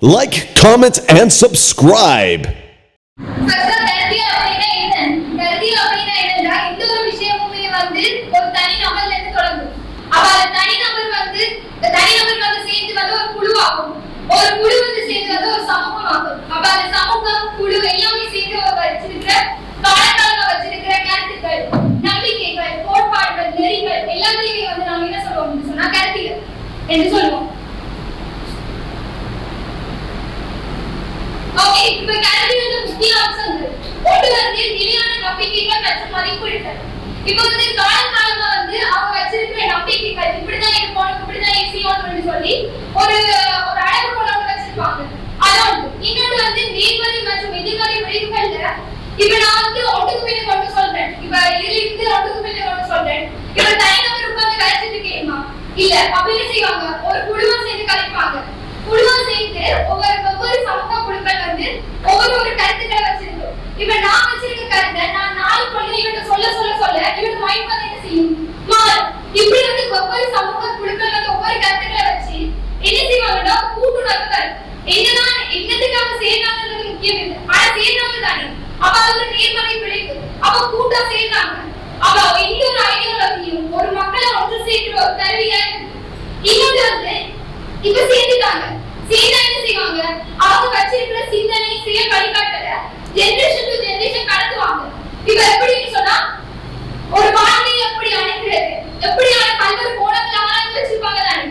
like, comment, and subscribe. என்று சொல்லுவோம் okay இப்ப கல்வி வந்து முக்கிய அம்சங்கள். ஒன்று வந்து நிலையான நம்பிக்கைகள் மற்றும் மதிப்பீடுகள் இப்ப வந்து காலம் வந்து அவங்க வச்சிருக்கிற நம்பிக்கைகள் இப்படிதான் இருப்போம் இப்படிதான் செய்வோம் சொல்லி ஒரு ஒரு அழகு போல வச்சிருப்பாங்க. அதான் இன்னொன்று வந்து நேர்மறை மற்றும் எதிர்மறை விளைவுகள்ல இப்ப நான் வந்து ஒட்டுக்கு மேல கொண்டு சொல்றேன். இப்ப இதுல இருந்து ஒட்டுக்கு மேல கொண்டு சொல்றேன். இப்ப தனிநபர் உட்கார்ந்து கலைச்சிட்டு இருக்கேமா இல்ல அப்படி செய்வாங்க. ஒரு குடும்பம் சேர்ந்து கலைப்பாங்க. குழுவா சேர்ந்து ஒவ்வொரு ஒவ்வொரு சமூக குழுக்கள் வந்து ஒவ்வொரு ஒரு கருத்துக்களை வச்சிருந்தோம் இப்ப நான் வச்சிருக்க கருத்தை நான் நாலு பொண்ணு இவங்க சொல்ல சொல்ல சொல்ல இவங்க மைண்ட் வந்து என்ன செய்யும்? மாறும். இப்படி வந்து ஒவ்வொரு சமூக குழுக்கள் வந்து ஒவ்வொரு கருத்துக்களை வச்சு என்ன செய்வாங்கன்னா கூட்டுணர்வு கருத்து. என்னதான் என்னத்துக்காக சேர்றாங்கன்றது முக்கியம் இல்லை. ஆனா சேர்றாங்க தானே. அப்ப அது ஒரு நேர்மறை விளைவு அப்ப கூட்டம் சேர்றாங்க அப்ப இன்னொரு ஐடியாலஜியும் ஒரு மக்களை ஒன்று சேர்க்கிற ஒரு கருவியா இன்னொன்று வந்து இப்ப சேர்ந்துட்டாங்க. சேர்ந்தா என்ன செய்வாங்க? அவங்க வச்சிருக்கிற சிந்தனை செயல் வழிகாட்டல ஜென்ரேஷன் டு ஜெனரேஷன் கடத்துவாங்க. இப்ப எப்படின்னு சொன்னா ஒரு வாழ்க்கையை எப்படி அழைக்கிறது எப்படியான பல்வேறு கோணங்களாக வச்சிருப்பாங்க தானே?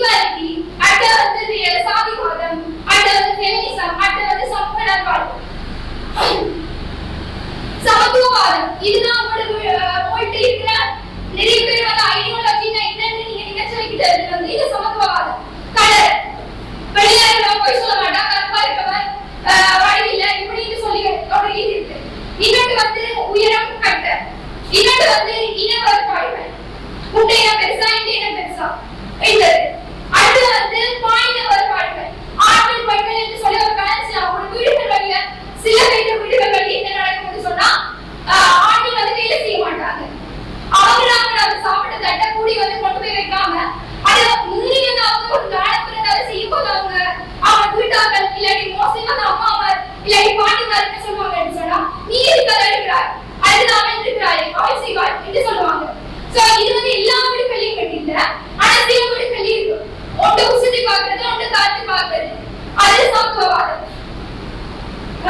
ஈக்குவாலிட்டி அடுத்து வந்து சாதிவாதம் அடுத்து வந்து ஃபெமினிசம் அடுத்து வந்து சமூக சமத்துவவாதம். இதுதான் உங்களுக்கு போயிட்டு இருக்கிற நிறைய பேர் வந்து ஐடியாலஜினா என்னன்னு நீங்க நினைச்சு வைக்கிறது வந்து இது சமத்துவவாதம். கலர். வெளியில போய் சொல்ல மாட்டாங்க கருப்பா இருக்கவன் வழியில இப்படின்னு சொல்லி ஒரு இருக்கு. இன்னொன்று வந்து உயரம் கட்ட. இன்னொன்று வந்து இன வேறுபாடுகள் உண்டை பெருசா இந்த இனம் பெருசா? இந்த அடுத்து வந்து பாயின பாட்டு ஆண்கள் பெண்கள் என்று சொல்லி ஒரு கலன்ஸ் ஒரு வீடுகள் வழிய சில பேர் வீடுகள் வழி என்ன நடக்கும்னு சொன்னா ஆஹ், ஆண்கள் வந்து வேலை செய்ய மாட்டாங்க அவங்க அவங்க சாப்பிட்ட தட்டை கூடி வந்து கொண்டு போய் வைக்காம அது முன்னாடி வந்து அவங்க ஒரு நாடகத்தை செய்யும் போது அவங்க அவங்க வீட்டார்கள் இல்லாட்டி மோஸ்ட்லி வந்து அம்மா அம்மா இல்லாட்டி பாட்டிமார் என்ன சொல்லுவாங்கன்னு சொன்னா நீ இதுக்காக இருக்கிறாய் அல்லது அவன் இருக்கிறாய் அவள் செய்வாள் என்று சொல்லுவாங்க சோ இது வந்து எல்லா வீடுகளையும் கட்டில ஆனா சில வீடுகளில் இருக்கு ஒன்று உசுத்தி பார்க்கறது ஒன்று தாழ்த்தி பார்க்கறது அது சமத்துவவாதம்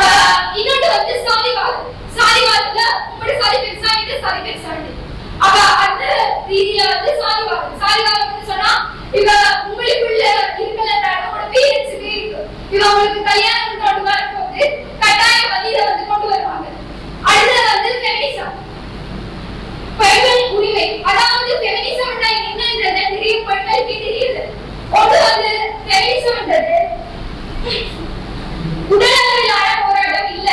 ஆஹ் இன்னொன்று வந்து சாதிவாதம் சாதிவாதத்துல உங்களுடைய சாதி பெருசா இந்த சாதி பெருசா அப்ப அந்த ரீதியில வந்து சாதிவாதம் சாதிவாதம் வந்து சொன்னா இப்ப உங்களுக்குள்ள இருக்கிற உங்களோட பேரண்ட்ஸுக்கு இருக்கு இவ உங்களுக்கு கல்யாணம் கொண்டு வரும்போது கட்டாயம் வந்து இதை வந்து கொண்டு வருவாங்க அடுத்தது வந்து ஃபெமினிசம் பெண்கள் உரிமை அதாவது ஃபெமினிசம் என்னன்றது நிறைய பெண்களுக்கு தெரியுது ஒன்று வந்து ஃபெமினிசம்ன்றது உடலளவிலான போராட்டம் இல்ல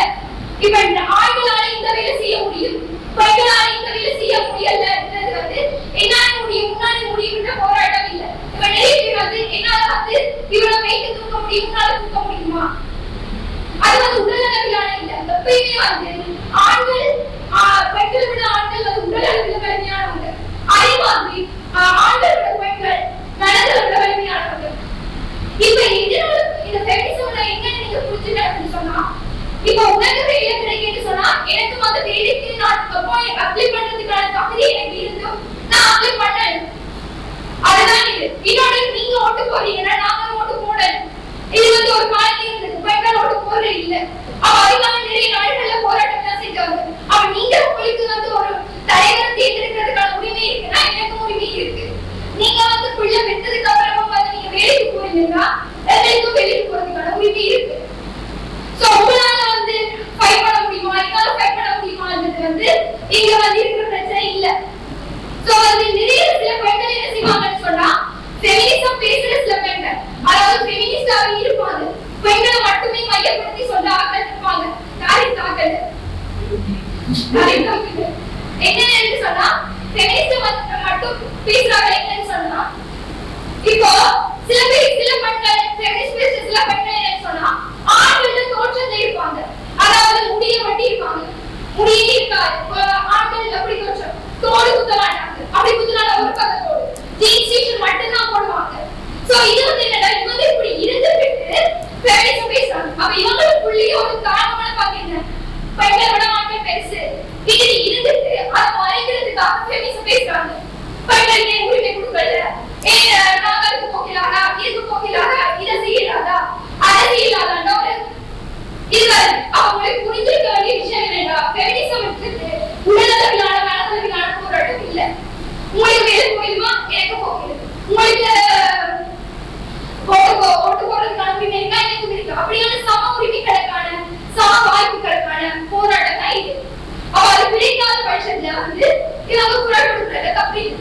இப்ப இந்த ஆண்களால இந்த வேலை செய்ய முடியும் பெண்களால இந்த வேலை செய்ய முடியலன்றது வந்து என்னால முடியும் உன்னால முடியும்ன்ற போராட்டம் இல்ல இப்ப நிறைய பேர் வந்து என்னால வந்து இவ்வளவு வெயிட் தூக்க முடியும் தூக்க முடியுமா? அது வந்து உடலளவிலான இல்ல. எப்பயுமே வந்து ஆண்கள் ஆஹ், பெண்களை விட ஆண்கள் வந்து உடலளவில் வலிமையானவங்க அதே மாதிரி ஆண்கள் விட பெண்கள் மனதில் விட வலிமையானவங்க இப்ப இதனால இந்த ஃபெமினிசம்ல என்னன்னு நீங்க புரிஞ்சுக்கணும்னு சொன்னா இப்ப உலக வேலை கிடைக்குன்னு சொன்னா எனக்கு அந்த வேலைக்கு நான் போய் அப்ளை பண்றதுக்கான தகுதி எனக்கு இருந்தும் நான் அப்ளை பண்ணேன் அதுதான் இது. இன்னொன்று நீங்க ஓட்டு போறீங்கன்னா நாங்க ஓட்டு போடணும் இது வந்து ஒரு காலத்துல இருந்தது பெண்கள் ஓட்டு போடுற இல்ல அப்ப அதுக்காக நிறைய நாடுகள்ல போராட்டம் எல்லாம் செஞ்சாங்க அப்ப நீங்க உங்களுக்கு வந்து ஒரு தலைவரை தேர்ந்தெடுக்கிறதுக்கான உரிமை இருக்குன்னா எனக்கும் உரிமை இருக்கு நீங்க வந்து பிள்ளை பெற்றதுக்கு அப்புறமா வந்து நீங்க வேலைக்கு போறீங்கன்னா எங்களுக்கும் வேலைக்கு போறதுக்கான உரிமை இருக்கு சோ உங்களால வந்து ஃபைட் பண்ண முடியுமா என்னால ஃபைட் பண்ண முடியுமான்றது வந்து இங்க வந்து இருக்கிற பிரச்சனை இல்ல சோ வந்து நிறைய சில பெண்கள் என்ன செய்வாங்கன்னு சொன்னா ஃபெமினிசம் பேசுற சில பெண்கள் அதாவது ஃபெமினிஸ்டாவே இருப்பாங்க பெண்களை மட்டுமே மையப்படுத்தி சொல்ல ஆட்கள் இருப்பாங்க யாரை தாக்கல் யாரை தாக்கல் என்னன்னு சொன்னா ஃபெமினிசம் மட்டும் பேசுறாங்க என்னன்னு சொன்னா. இப்போ சில பேர் சில பெண்கள் ஃபெமினிஸ்ட் பேசுற சில பெண்கள் என்னன்னு சொன்னா ஆண்கள் தோற்றத்தை இருப்பாங்க. அதாவது முடிய வட்டி இருப்பாங்க. முடியே இருக்காது. இப்போ ஆண்கள் எப்படி தோற்றம். தோடு குத்த மாட்டாங்க. அப்படி குத்தினால ஒரு பக்க தோடு. ஜீன்ஸ் டீஷர்ட் மட்டும் தான் போடுவாங்க. சோ இது வந்து என்னடா இவங்க இப்படி இருந்துட்டு ஃபெமினிசம் பேசுறாங்க. அப்ப இவங்களுக்குள்ளேயே ஒரு காரணமான பாக்க என்ன? பெண்களை விட ஆண்கள் பெருசு இருந்துட்டு அதை மறைக்கிறதுக்காக ஃபெமினிசம் பேசுறாங்க பெண்களுக்கு ஏன் உரிமை கொடுக்கல. ஏன் நாங்க அதுக்கு போகலாடா இதுக்கு போகலாடா இதை செய்யலாதா? அதை அவங்களுக்கு புரிஞ்சிருக்க வேண்டிய விஷயம் என்னன்னா ஃபெமினிசம் உடலளவிலான மனதளவிலான போராட்டம் இல்ல. உங்களுக்கு வேலை எனக்கு போகுது உங்களுக்கு ஓட்டு ஓட்டு போடுறதுக்கான உரிமை இருக்கா? எனக்கு இருக்கு. அப்படியான சம உரிமைகளுக்கான சம வாய்ப்புகளுக்கான போராட்டம் தான் இது. அது பிடிக்காத பட்சத்துல வந்து இவங்க குரல் கொடுக்கறது தப்பு இல்லை.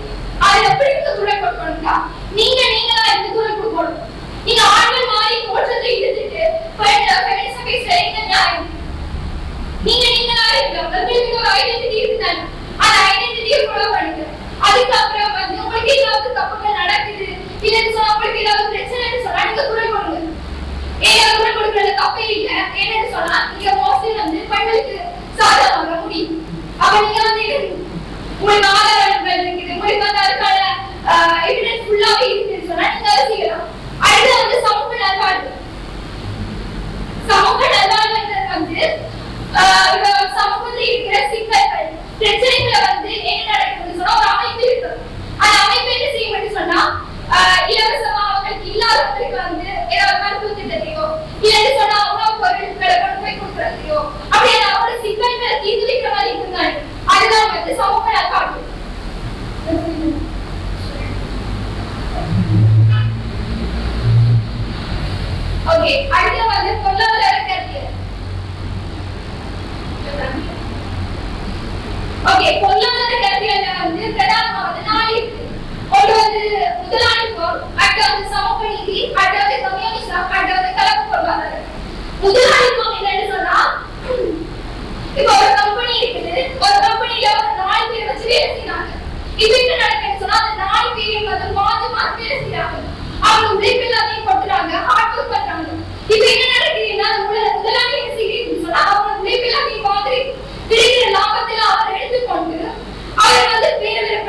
அது எப்படி நீங்க குரல் கொடுக்கணும்னா நீங்க நீங்களா இருந்து குரல் கொடுக்கணும். நீங்க ஆண்கள் மாதிரி தோற்றத்தை இழுத்துட்டு ஃபெமினிசம் பேசுற எங்க நியாயம். நீங்க நீங்களா இருங்க உங்களுக்கு ஒரு ஐடென்டிட்டி இருக்குதானே அந்த ஐடென்டிட்டியை ஃபாலோ பண்ணுங்க. அதுக்கப்புறம் வந்து உங்களுக்கு ஏதாவது தப்புகள் நடக்குது இல்லைன்னு சொன்னா உங்களுக்கு ஏதாவது பிரச்சனைன்னு சொன்னா நீங்க குரல் கொடுங்க. ஏதாவது குரல் கொடுக்கறது தப்பே இல்ல என்னன்னு சொன்னா நீங்க மோஸ்ட்லி வந்து பெண்களுக்கு சாதகமாக முடியும் அப்ப நீங்க வந்து உங்களுக்கு ஆதாரங்கள் இருக்குது உங்களுக்கு வந்து அதுக்கான எவிடன்ஸ் ஃபுல்லாவே இருக்குன்னு சொன்னா நீங்க அதை செய்யலாம். அடுத்து வந்து சமூக நல்வாழ்வு. சமூக நல்வாழ்வுன்றது வந்து Caramba, deixa eu operar, Fábio. Okay आगे वाले फुल्ला वगैरह कर दिया ஓகே பொல்லாதத கருத்தியல வந்து பிரதான வந்து நாலு ஒரு வந்து முதலாளி போர் அடுத்தது சமப்பணிக்கு அடுத்தது கம்யூனிசம் அடுத்தது கலப்பு பொருளாதார முதலாளித்துவம் என்னன்னு சொன்னா இப்போ ஒரு கம்பெனி இருக்குது ஒரு மீடியாவுக்கு நாலு பேர் வச்சு வேலை சொன்னா அந்த நாலு பேரையும் வந்து மாத்தி மாத்தி வேலை அவங்க உழைப்பு எல்லாத்தையும் கொட்டுறாங்க ஹார்ட் பண்றாங்க இப்ப என்ன நடக்குதுன்னா அந்த உலக முதலாளி சொன்னா அவங்க உழைப்பு எல்லாத்தையும் மாதிரி கிடைக்கிற லாபத்துல அவர் எடுத்துக்கொண்டு அவர் வந்து வேற வேற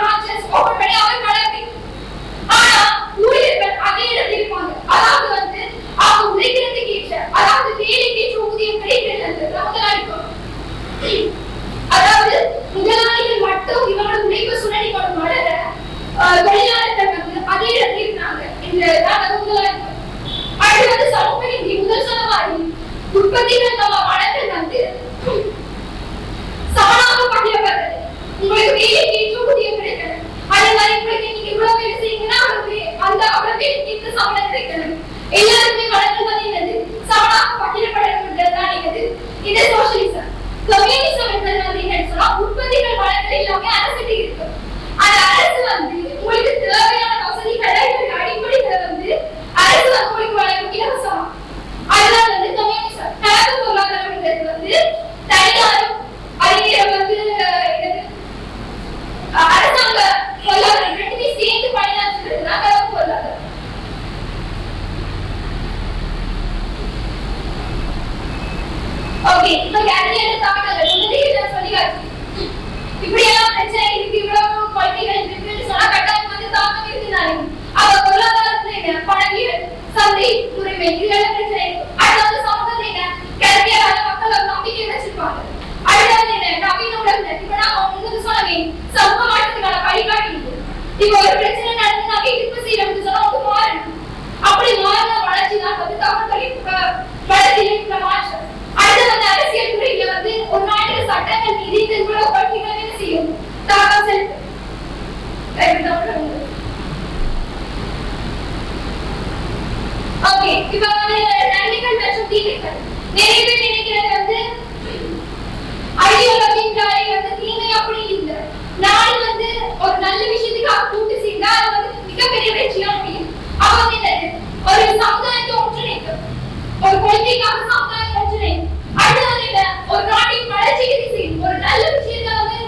இது சோசியலிசம் கம்யூனிசம் என்பது வந்து என்னன்னு சொன்னா உற்பத்திகள் வளங்கள் எல்லாமே அரசுக்கு இருக்கு அந்த அரசு வந்து உங்களுக்கு தேவையான வசதிகளை உங்களுக்கு அடிப்படைகளை வந்து அரசு வந்து உங்களுக்கு வழங்கும் இலவசமா அதுதான் வந்து கம்யூனிசம் கலப்பு பொருளாதாரம்ன்றது வந்து தனியாரும் அதே வந்து என்னது, அஹ், அரசாங்க பொருளாதாரம் ரெண்டுமே சேர்ந்து பணியாற்றுறது தான் கலப்பு பொருளாதாரம் ஓகே இப்போ கேரியர் தாக்கங்கள் வந்து நான் சொல்லியாச்சு இப்படி எல்லாம் பிரச்சனை இருக்கு இவ்வளவு கொள்கைகள் இருக்குன்னு சொன்னா கட்டாயம் வந்து தாக்கம் இருக்குதானே அவ பொருளாதாரத்துல என்ன? பழகியல் சந்தை உரிமை இதெல்லாம் பிரச்சனை இருக்கு. அடுத்தது சமூகத்துல என்ன? கல்வியால மக்கள் ஒரு நம்பிக்கை வச்சிருப்பாங்க. அடுத்தது என்ன? நவீன உலகத்துல. இப்ப நான் உங்களுக்கு சொன்னேன் சமூக மாற்றத்துக்கான வழிகாட்டி இருக்கு இப்ப ஒரு பிரச்சனை நடந்ததுன்னா எதிர்ப்பு செய்யறதுன்னு சொன்னா அது மாறணும். அப்படி மாறின வளர்ச்சி தான் வந்து தகவல் வளர்ச்சியில் மாற்றம். அடுத்து வந்து அரசியல் துறையில வந்து ஒரு சட்டங்கள் மீது இந்த இவ்வளவு கொள்கைகள் செய்யும் தாக்கம் செலுத்தும் ஓகே இப்ப வந்து நன்மைகள் மற்றும் தீமைகள் நிறைய பேர் நினைக்கிறது வந்து ஐடியாலஜின்றாலே வந்து தீமை அப்படி இல்லை நாடு வந்து ஒரு நல்ல விஷயத்துக்காக கூட்டு சேர்ந்தா அது வந்து மிகப்பெரிய வெற்றியா முடியும் அப்ப வந்து என்னது ஒரு சமுதாயத்தை ஒன்றிணைக்கும் ஒரு கொள்கைக்காக சமுதாயம் ஒன்றிணைக்கும் அடுத்து வந்து என்ன ஒரு நாட்டின் வளர்ச்சிக்கு இது செய்யும் ஒரு நல்ல விஷயத்தை வந்து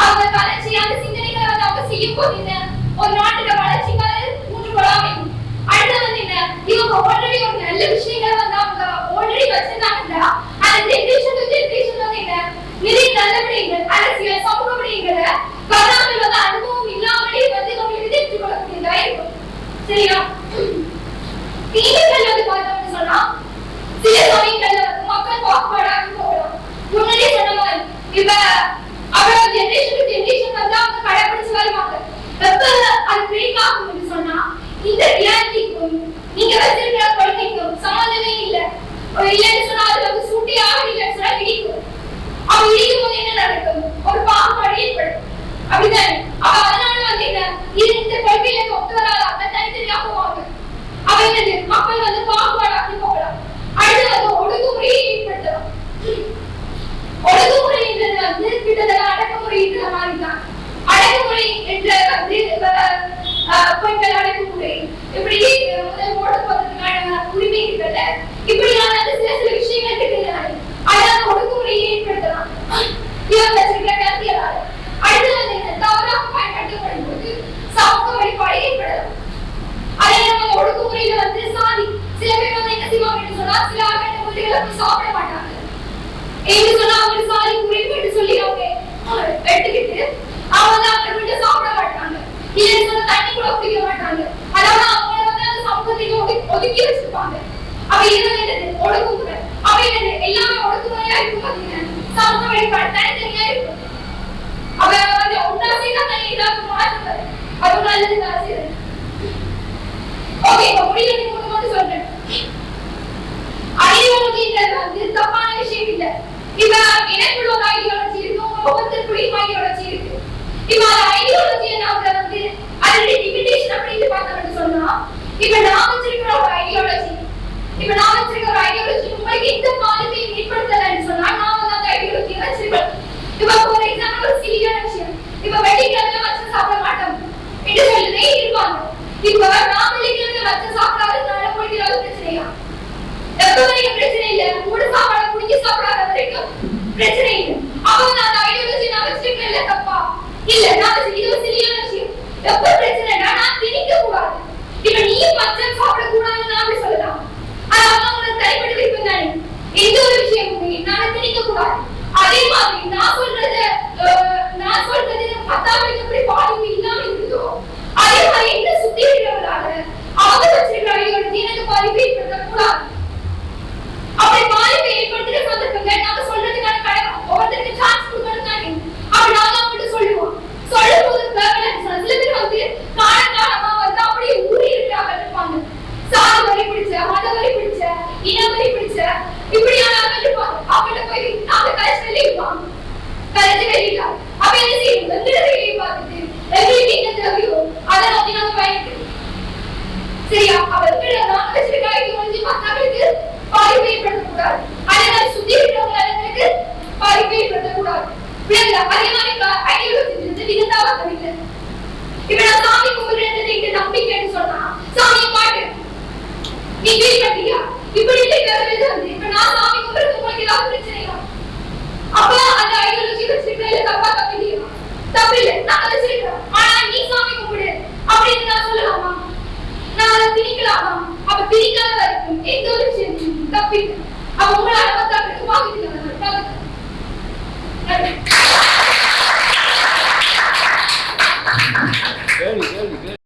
அவங்க வளர்ச்சி அந்த சிந்தனைகளை வந்து அவங்க செய்யும் போது என்ன ஒரு நாட்டோட வளர்ச்சிக்காக ஊன்றுகோலா அமையும் அடுத்து வந்து என்ன இவங்க ஆல்ரெடி ஒரு நல்ல விஷயங்களை வந்து அவங்க ஆல்ரெடி வச்சிருந்தாங்கன்னா அந்த ஜெனரேஷன் டு ஜெனரேஷன் வந்து என்ன நிறைய நல்ல விடயங்கள் அரசியல் சமூக விடயங்களை வராமல் வந்து அனுபவம் இல்லாமலே வந்து உங்களுக்கு தெரிஞ்சு கொள்ளக்கூடியதா இருக்கும் சரியா தீமைகள் வந்து பார்த்தோம்னு சொன்னா சில சமயங்கள்ல வந்து மக்கள் பாகுபாடாக போகலாம் முன்னாடியே சொன்ன மாதிரி இப்ப ஜெனரேஷன் ஜெனரேஷன் வந்து அவங்க கடைபிடிச்சு வருவாங்க எப்ப அது பிரேக் ஆகும்னு சொன்னா இந்த ரியாலிட்டிக்கும் நீங்க வச்சிருக்கிற கொள்கைக்கும் சம்மந்தமே இல்ல. ஒரு இல்லைன்னு சொன்னா அது வந்து சூட்டே ஆகலைன்னு சொன்னா இடிக்கும். இடிக்கும் போது என்ன நடக்கும்? ஒரு பாகுபாடு ஏற்படும். அப்படிதானே அவ அதனால வந்து என்ன? இது இந்த கொள்கையில ஒத்து வராது அந்த தனித்தனியா போவாங்க. அவ என்னது? மக்கள் வந்து பாகுபாடாக்கி போகலாம். அடுத்து வந்து ஒடுக்குமுறையை ஏற்படுத்தலாம். வந்து கிட்டத்தட்ட அடக்குமுறைன்ற மாதிரி தான் அடக்குமுறை என்ற வந்து பெண்கள் அடக்குமுறை. இப்படி முதல் ஓட போறதுக்கான உரிமை இருக்குல்ல இப்படியான சில சில விஷயங்கள் இருக்குல்ல அதான் ஒடுக்குமுறையை ஏற்படுத்தலாம். இவங்க வச்சிருக்கிற கருத்தியலாளர். அடுத்து வந்து தவறாக பயன்படுத்தப்படும் போது சமூக வெளிப்பாடு ஏற்படலாம். அதே நம்ம ஒடுக்குமுறையில வந்து சாதி சில பேர் வந்து என்ன சொன்னா சில ஆட்கள் போய் சாப்பிட மாட்டாங்க. சொன்னா அவங்க சாதி குறிப்பிட்டு சொல்லி அவங்க அஹ், எடுத்துக்கிட்டு அவங்க வந்து அவங்க வீட்டை சாப்பிட மாட்டாங்க. இல்லைன்னு சொன்னா தண்ணி கூட குடிக்க மாட்டாங்க. அதாவது அவங்கள வந்து அந்த சமூகத்துக்கு ஒதுக்கி வச்சிருப்பாங்க. அப்ப இது வந்து என்னது? ஒடுக்குமுறை. அப்ப என்னது? எல்லாமே ஒடுக்குமுறையா இருக்கும் பாத்தீங்கன்னா சமூக வெளிப்பாடு தனித்தனியா இருக்கும். அவ வந்து ஒன்னா சேர்ந்தா தனி இதாக மாற்றுறது அது நல்லது தான் ஓகே இப்ப முடியல முன்னாடி மட்டும் சொல்றேன். ஐடியாலஜின்றது வந்து தப்பான விஷயம் இல்ல. இப்ப எனக்குள்ள ஒரு ஐடியாலஜி ஒவ்வொருத்தருக்குள்ளேயும் ஐடியாலஜி இருக்கு இப்ப அந்த ஐடியாலஜி நாம வந்து அதோட லிமிடேஷன் அப்படின்னு பார்த்தோம்னு சொன்னா இப்ப நான் வச்சிருக்கிற ஒரு ஐடியாலஜி இப்ப நான் வச்சிருக்கிற ஒரு ஐடியாலஜி உங்களுக்கு எந்த பாதிப்பையும் ஏற்படுத்தலைன்னு சொன்னா நான் வந்து அந்த ஐடியாலஜி வச்சிருக்கேன் இப்ப ஃபார் எக்ஸாம்பிள் ஒரு சிறியான விஷயம் இப்ப வெள்ளிக்கிழமை வச்சு சாப்பிட மாட்டோம் என்று சொல்லிட்டே இருப்பாங்க. இப்ப நான் வெள்ளிக்கிழமை வச்சு சாப்பிடாததுனால உங்களுக்கு ஏதாவது பிரச்சனையா? எப்ப வரைக்கும் பிரச்சனை இல்ல. மூணு சாப்பாடு முடிஞ்சு சாப்பிடாத வரைக்கும் பிரச்சனை இல்லை. அவங்க அந்த ஐடியாலஜி நான் வச்சிருக்கேன் இல்ல தப்பா இல்ல நான் இது ஒரு சிறியான விஷயம் எப்ப பிரச்சனைனா நான் திணிக்க கூடாது இப்ப நீ பச்சை சாப்பிட கூடாதுன்னு நான் அப்படி சொல்லலாம். ஆனா அவங்க உங்களுக்கு தனிப்பட்ட விருப்பம் தானே? எந்த ஒரு விஷயம் என்னால திணிக்க கூடாது அதே மாதிரி நான் சொல்றத நான் சொல்றது பத்தாம் வரைக்கும் எப்படி பாதிப்பு இல்லாம இருக்குதோ அதே மாதிரி என்ன சுத்தி இருக்கிறவங்களால அவங்க வச்சிருக்கிற எனக்கு பாதிப்பு ஏற்படுத்த கூடாது அப்படி பாதிப்பு ஏற்படுத்துற